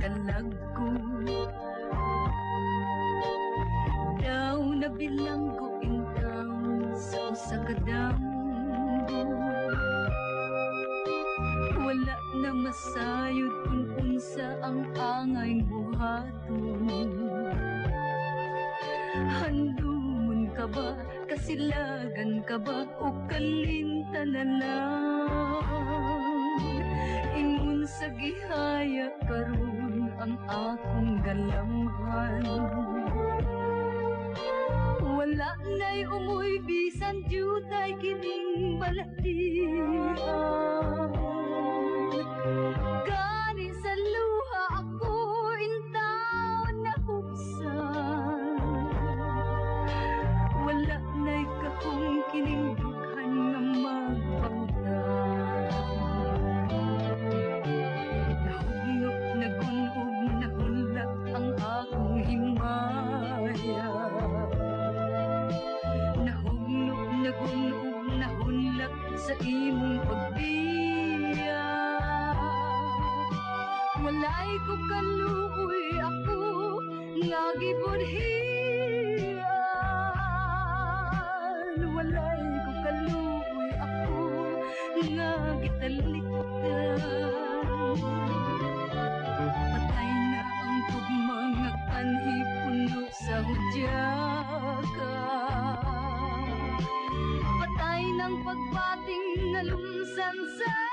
dalag ko Daw na bilanggo intaw sa usa ka Wala na masayod kung unsa ang angay buhaton. Handumon ka ba, kasilagan ka ba, o kalinta na lang Ingon sa gihaya karon ang akong galamhan. Wala na'y umuy bisan jutay kining balatian imong pagbiya Walay ko kaluoy ako nga gibudhian Walay ko kaluoy ako nga gitalikdan answer.